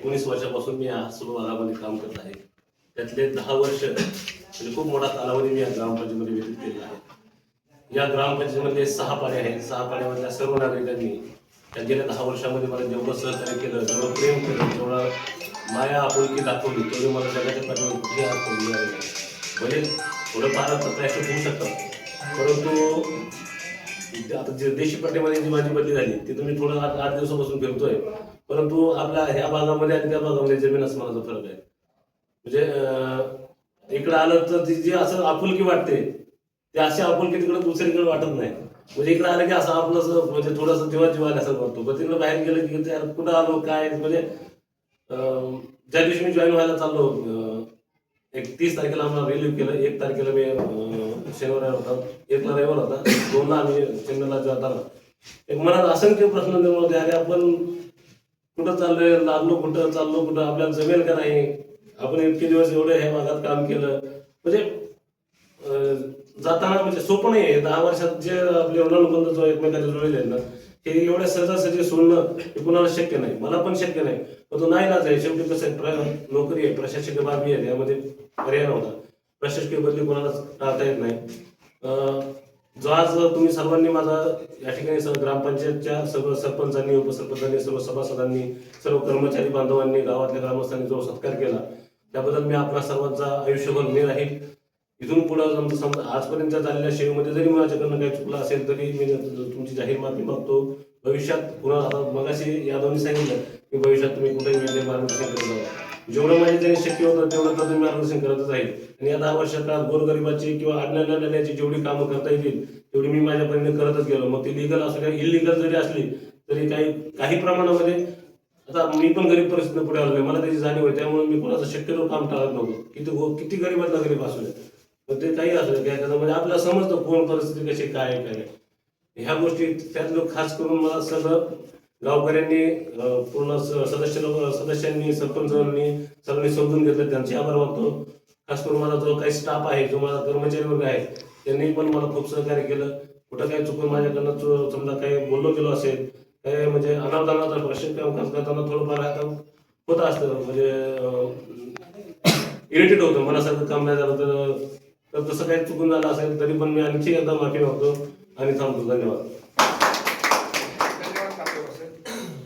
एकोणीस वर्षापासून मी या सुलभ भागामध्ये काम करत आहे. त्यातले दहा वर्ष म्हणजे खूप मोठा कालावधी मी या ग्रामपंचायतीमध्ये व्यतीत केलेला आहे. या ग्रामपंचायतीमध्ये सहा पाणी आहेत. सहा पाण्यामधल्या सर्व नागरिकांनी त्या गेल्या दहा वर्षामध्ये मला जेवढं सहकार्य केलं जेवढं प्रेम केलं जेवढं माया आपुलकी दाखवली तेवढी मला जगाच्या पाठीवर कुठे आज करून मिळाली नाही. म्हणजे थोडंफार प्रयत्न होऊ शकतात परंतु आता जे देशी पट्ट्यामध्ये जी माझी बदली झाली तिथं मी थोडं आठ आठ दिवसापासून फिरतोय परंतु आपल्या ह्या भागामध्ये आणि त्या भागामध्ये जमीन असमानाचा फरक आहे. म्हणजे इकडं आलं तर ती जी असं आपुलकी वाटते ते अशी आपुलकी तिकडे दुसरीकडे वाटत नाही. म्हणजे इकडे आलं की असं आपलं असं म्हणजे थोडंसं जीवा जीवा असं वाटतो. पण तिकडे बाहेर गेलं की कुठं आलो काय म्हणजे ज्या दिवशी मी जॉईन व्हायला चाललो एक तीस तारखेला आम्हाला रिलीव्ह केलं. एक तारखेला मी शनिवार होता. एकला रविवार होता. दोनला आम्ही चेन्नईला जाताना. एक मनात असंख्य प्रश्न निर्माण होते. अरे आपण कुठं चाललोय? लागलो कुठं? चाललो कुठं? आपल्याला जमेल का नाही? आपण इतके दिवस एवढे ह्या भागात काम केलं. म्हणजे जाताना म्हणजे सोपं नाही आहे दहा वर्षात जे आपले ऋणानुबंध जो एकमेकांच्या जुळलेले आहेत ना हे एवढ्या सहजासहजी सोडणं हे कुणाला शक्य नाही. मला पण शक्य नाही. पण तो नाही ना आहे शेवटी कसं आहे नोकरी आहे. प्रशासकीय बाबी आहे यामध्ये पर्याय नव्हता. प्रशासकीय बदली कोणाला टाळता येत नाही. अं, जो आज तुम्ही सर्वांनी माझा या ठिकाणी सर्व ग्रामपंचायतच्या सर्व सरपंचांनी उपसरपंचांनी सर्व सभासदांनी सर्व कर्मचारी बांधवांनी गावातल्या ग्रामस्थांनी जो सत्कार केला त्याबद्दल मी आपला सर्वांचा आयुष्यभर मी राहील इथून पुढं समजा समजा आजपर्यंत झालेल्या सेवेमध्ये जरी माझ्याकडनं काही चुकलं असेल तरी मी तुमची जाहीर माफी मागतो. भविष्यात पुन्हा आता मगाशी यादवनी सांगितलं की भविष्यात तुम्ही कुठेही वेगळे मार्गदर्शन करत जावा जेवढं माझे त्यांनी शक्य होतं तेवढं तर तुम्ही मार्गदर्शन करतच राहील आणि या दहा वर्षात गोरगरिबाची किंवा अडण्याला नेण्याची जेवढी कामं करता येतील तेवढी मी माझ्या परीने करतच गेलो. मग ती लिगल असू द्या इलिगल जरी असली तरी काही काही प्रमाणामध्ये आता मी पण गरीब परिस्थितीने पुढे आलो मला त्याची जाणीव आहे. त्यामुळे मी कोणाचं शक्यतो काम टाळत नव्हतो. किती गो- किती गरीबातला गरीब असू द्या. पण ते काही असू द्या. काय म्हणजे आपल्याला समजतं कोण परिस्थिती कशी काय आहे, काय. ह्या गोष्टी त्यातलं खास करून मला सगळं गावकऱ्यांनी पूर्ण सदस्य लोक सदस्यांनी सरपंचांनी सगळ्यांनी समजून घेतलं त्यांचे आभार मानतो. खास करून मला जो काही स्टाफ आहे जो माझा कर्मचारी वर्ग आहे त्यांनी पण मला खूप सहकार्य केलं. कुठं काही चुकून माझ्याकडनं समजा काही बोललो गेलो असेल काही म्हणजे अनावधानाचा प्रश्न काम करताना थोडंफार आता होत असतं म्हणजे इरिटेट होतं मनासारखं काम नाही झालं तर तर तसं काही चुकून झालं असेल तरी पण मी आणखी एकदा माफी मागतो आणि थांबतो. धन्यवाद.